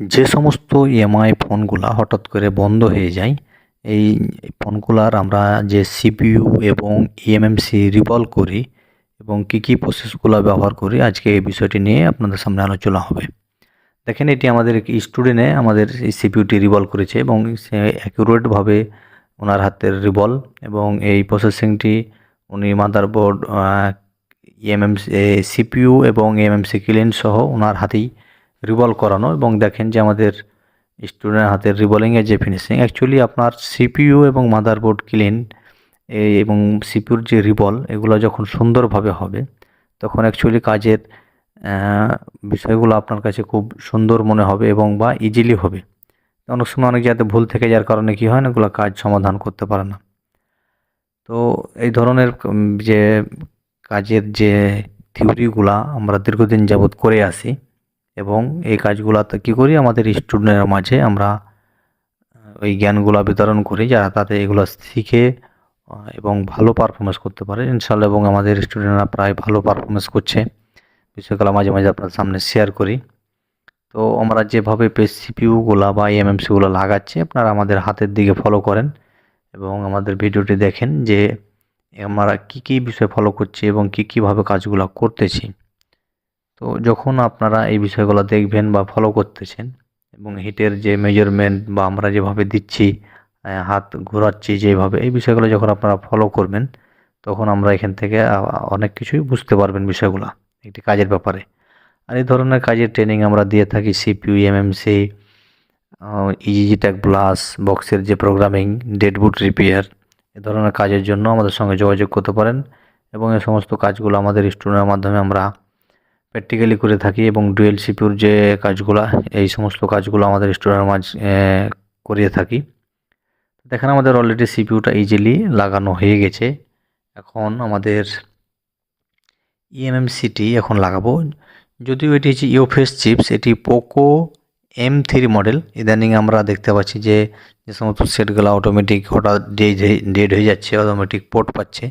যে সমস্ত ইএমআই ফোনগুলা হঠাৎ করে বন্ধ হয়ে যায়, এই ফোনগুলার আমরা যে সিপিইউ এবং ইএমএমসি রিভলভ করি এবং কী কী প্রসেসগুলো ব্যবহার করি, আজকে এই বিষয়টি নিয়ে আপনাদের সামনে আলোচনা হবে। দেখেন, এটি আমাদের স্টুডেন্টে আমাদের এই সিপিইউটি রিভলভ করেছে এবং সে অ্যাকুরেটভাবে ওনার হাতের রিভলভ এবং এই প্রসেসিংটি উনি মাদারবোর্ড ইএমএমসি সিপিইউ এবং এমএমসি ক্লিন সহ ওনার হাতেই রিভলভ করানো এবং দেখেন যে আমাদের স্টুডেন্ট হাতের রিভলিংয়ের যে ফিনিশিং অ্যাকচুয়ালি আপনার সিপিইউ এবং মাদারবোর্ড ক্লিন এবং সিপিউর যে রিবল এগুলো যখন সুন্দরভাবে হবে, তখন অ্যাকচুয়ালি কাজের বিষয়গুলো আপনার কাছে খুব সুন্দর মনে হবে এবং বা ইজিলি হবে। অনেক সময় অনেক যাতে ভুল থেকে যার কারণে কি হয় না, এগুলো কাজ সমাধান করতে পারে না। তো এই ধরনের যে কাজের যে থিওরিগুলা আমরা দীর্ঘদিন যাবৎ করে আসি এবং এই কাজগুলাতে কী করি, আমাদের স্টুডেন্টের মাঝে আমরা ওই জ্ঞানগুলা বিতরণ করি যারা তাতে এগুলো শিখে এবং ভালো পারফরমেন্স করতে পারে। ইনশাল্লাহ এবং আমাদের স্টুডেন্টরা প্রায় ভালো পারফরমেন্স করছে। বিষয়গুলো মাঝে মাঝে আপনার সামনে শেয়ার করি। তো আমরা যেভাবে সিপিইউগুলা বা এমএমসিগুলো লাগাচ্ছি, আপনারা আমাদের হাতের দিকে ফলো করেন এবং আমাদের ভিডিওটি দেখেন যে আমরা কী কী বিষয় ফলো করছি এবং কী কীভাবে কাজগুলো করতেছি। তো যখন আপনারা এই বিষয়গুলো দেখবেন বা ফলো করতেছেন এবং হিটের যে মেজারমেন্ট বা আমরা যেভাবে দিচ্ছি হাত ঘোরাচ্ছি যেভাবে, এই বিষয়গুলো যখন আপনারা ফলো করবেন, তখন আমরা এখান থেকে অনেক কিছুই বুঝতে পারবেন বিষয়গুলো একটি কাজের ব্যাপারে। আর এই ধরনের কাজের ট্রেনিং আমরা দিয়ে থাকি CPU MMC easy tag plus বক্সের যে প্রোগ্রামিং ডেডবুট রিপেয়ার এ ধরনের কাজের জন্য আমাদের সঙ্গে যোগাযোগ করতে পারেন এবং এই সমস্ত কাজগুলো আমাদের স্টুডেন্টের মাধ্যমে আমরা প্র্যাকটিক্যালি করে থাকি এবং ডুয়েল সিপিউর যে কাজগুলো, এই সমস্ত কাজগুলো আমাদের স্টুডেন্টের মাঝ করিয়ে থাকি। দেখেন আমাদের অলরেডি সিপিউটা ইজিলি লাগানো হয়ে গেছে। এখন আমাদের ইএমএমসিটি এখন লাগাবো। যদিও এটি হচ্ছে ইওফেস চিপস এটি পোকো এম থ্রি মডেল ইদানিং আমরা দেখতে পাচ্ছি যে যে সমস্ত সেটগুলো অটোমেটিক হঠাৎ ডেড হয়ে যাচ্ছে অটোমেটিক পোর্ট পাচ্ছে।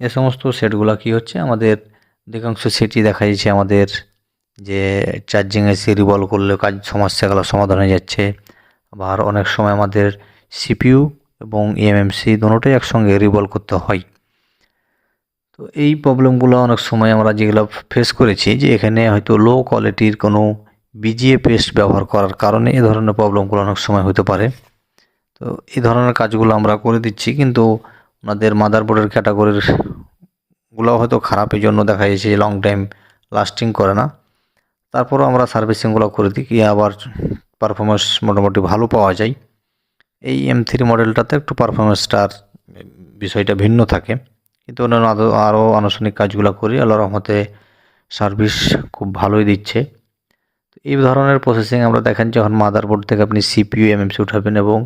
এ সমস্ত সেটগুলো কি হচ্ছে, আমাদের অধিকাংশ সেটি দেখা যাচ্ছে আমাদের যে চার্জিং এসে রিভলভ করলে কাজ সমস্যাগুলো সমাধান হয়ে যাচ্ছে। আবার অনেক সময় আমাদের সিপিইউ এবং ইএমএমসি দুটোই একসঙ্গে রিভলভ করতে হয়। তো এই প্রবলেমগুলো অনেক সময় আমরা যেগুলো ফেস করেছি যে এখানে হয়তো লো কোয়ালিটির কোনো বিজিএ পেস্ট ব্যবহার করার কারণে এই ধরনের প্রবলেমগুলো অনেক সময় হতে পারে। তো এই ধরনের কাজগুলো আমরা করে দিচ্ছি কিন্তু ওনাদের মাদারবোর্ডের ক্যাটাগরির গুলো হয়তো খারাপ, এই জন্য দেখা যাচ্ছে লং টাইম লাস্টিং করে না। তারপরও আমরা সার্ভিসিংগুলো করে দিই আবার পারফরমেন্স মোটামুটি ভালো পাওয়া যায়। এই এম থ্রি মডেলটাতে একটু পারফরমেন্সটার বিষয়টা ভিন্ন থাকে। কিন্তু অন্যান্য আরও আনুষ্ঠানিক কাজগুলো করি আল্লাহ রহমতে সার্ভিস খুব ভালোই দিচ্ছে। এই ধরনের প্রসেসিং আমরা দেখেন যখন মাদারবোর্ড থেকে আপনি সিপিইউ এমএমসি উঠাবেন এবং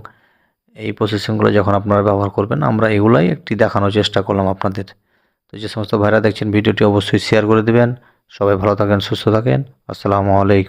এই প্রসেসিংগুলো যখন আপনারা ব্যবহার করবেন, আমরা এগুলাই একটি দেখানোর চেষ্টা করলাম আপনাদের। তো যে সমস্ত ভাইরা দেখছেন, ভিডিওটি অবশ্যই শেয়ার করে দেবেন। সবাই ভালো থাকেন, সুস্থ থাকেন। আসসালামু আলাইকুম।